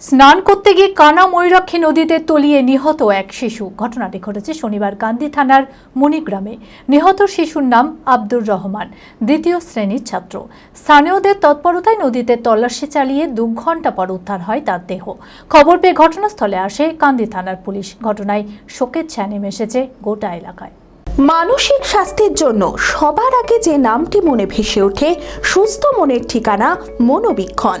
স্নান করতে গিয়ে কানা ময়ূরাক্ষী নদীতে তলিয়ে নিহত এক শিশু। ঘটনাটি ঘটেছে শনিবার কান্দি থানার মণিগ্রামে। নিহত শিশুর নাম আব্দুর রহমান, দ্বিতীয় শ্রেণির ছাত্র। স্থানীয়দের তৎপরতায় নদীতে তল্লাশি চালিয়ে দু ঘণ্টা পর উদ্ধার হয় তার দেহ। খবর পেয়ে ঘটনাস্থলে আসে কান্দি থানার পুলিশ। ঘটনায় শোকের ছায়া নেমে এসেছে গোটা এলাকায়। মানসিক স্বাস্থ্যের জন্য সবার আগে যে নামটি মনে ভেসে ওঠে, সুস্থ মনের ঠিকানা মনোবীক্ষণ।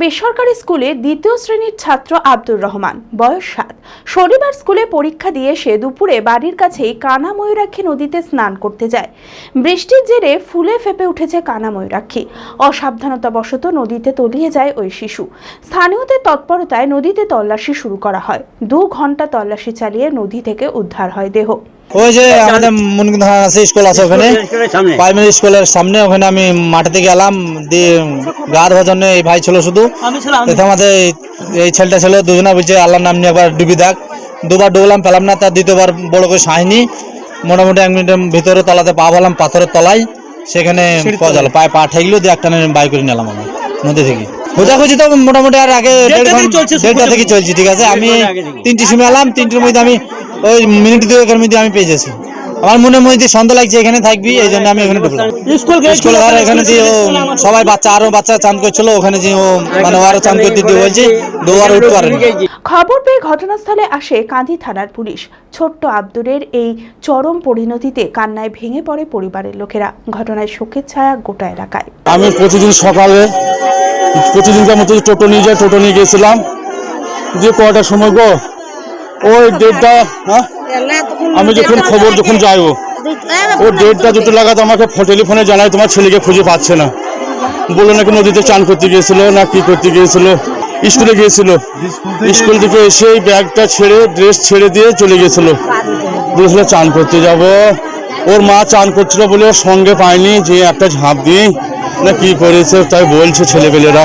বেসরকারি স্কুলে দ্বিতীয় শ্রেণির ছাত্র আব্দুর রহমান, বয়স সাত। শনিবার স্কুলে পরীক্ষা দিয়ে সে দুপুরে বাড়ির কাছেই কানা ময়ূরাক্ষী নদীতে স্নান করতে যায়। বৃষ্টির জেরে ফুলে ফেপে উঠেছে কানা ময়ূরাক্ষী অসাবধানতাবশত নদীতে তলিয়ে যায় ওই শিশু। স্থানীয়দের তৎপরতায় নদীতে তল্লাশি শুরু করা হয়। দু ঘণ্টা তল্লাশি চালিয়ে নদী থেকে উদ্ধার হয় দেহ। ওই যে আমাদের মুনগুন আছে স্কুল আছে ওখানে। প্রাইমারি স্কুলের সামনে ওখানে আমি মাঠে থেকে গেলাম দিয়ে গা ধোয়ার জন্য এই ভাই ছিল শুধু। এতে আমাদের এই- ছেলেটা ছিল দুজনা বলছে আল্লাহর নাম নিয়ে আবার ডুবি দেখ দুবার ডুবলাম পেলাম না তার দ্বিতীয়বার বড় করে সাহিনি। মোটামুটি এক মিনিটের ভিতরে তলাতে পা বললাম পাথরের তলায়। সেখানে পাওয়া গেল পায়ে পা ঠেকলো দিয়ে একটা বাই করে নিলাম আমি নদী থেকে। খোঁজাখুঁজি তো মোটামুটি আর আগে দেড়টা থেকে চলছে ঠিক আছে? আমি। তিনটির সময় এলাম তিনটির মধ্যে আমি ওই মিনিট দুয়েকের মধ্যে আমি পেয়ে যাচ্ছি। আমার মনে মধ্যে সন্দেহ লাগছে এখানে থাকবি এই জন্য আমি এখানে ঢুকলাম। স্কুল এখানে যে সবাই বাচ্চা আরও বাচ্চা চান করছিল ওখানে যে ও মানে আরও চান করতে দিয়ে বলছে দুবার উঠতে পারেনি। খবর পেয়ে ঘটনাস্থলে আসে কাঁদি থানার পুলিশ। ছোট্ট আব্দুরের এই চরম পরিণতিতে কান্নায় ভেঙে পড়ে পরিবারের লোকেরা। ঘটনায় শোকের ছায়া গোটা এলাকায়। আমি প্রতিদিন সকালে প্রতিদিনকার মতো টোটো নিয়ে যাই টোটো নিয়ে গেছিলাম। দিয়ে কয়টার সময় গো? ওই ডেটটা হ্যাঁ? আমি যখন খবর যখন যাই ও ডেটটা দুটো লাগাতে আমাকে টেলিফোনে জানায় তোমার ছেলেকে খুঁজে পাচ্ছে না। বলে নাকি নদীতে চান করতে গিয়েছিল না কি করতে গিয়েছিল স্কুলে গিয়েছিল। স্কুল থেকে এসে এই ব্যাগটা ছেড়ে ড্রেস ছেড়ে দিয়ে চলে গিয়েছিল। বলেছিল চান করতে যাব। ওর মা চান করছিল বলে ওর সঙ্গে পায়নি যে একটা ঝাঁপ দিয়ে না কি করেছে তাই বলছে ছেলেপেলেরা।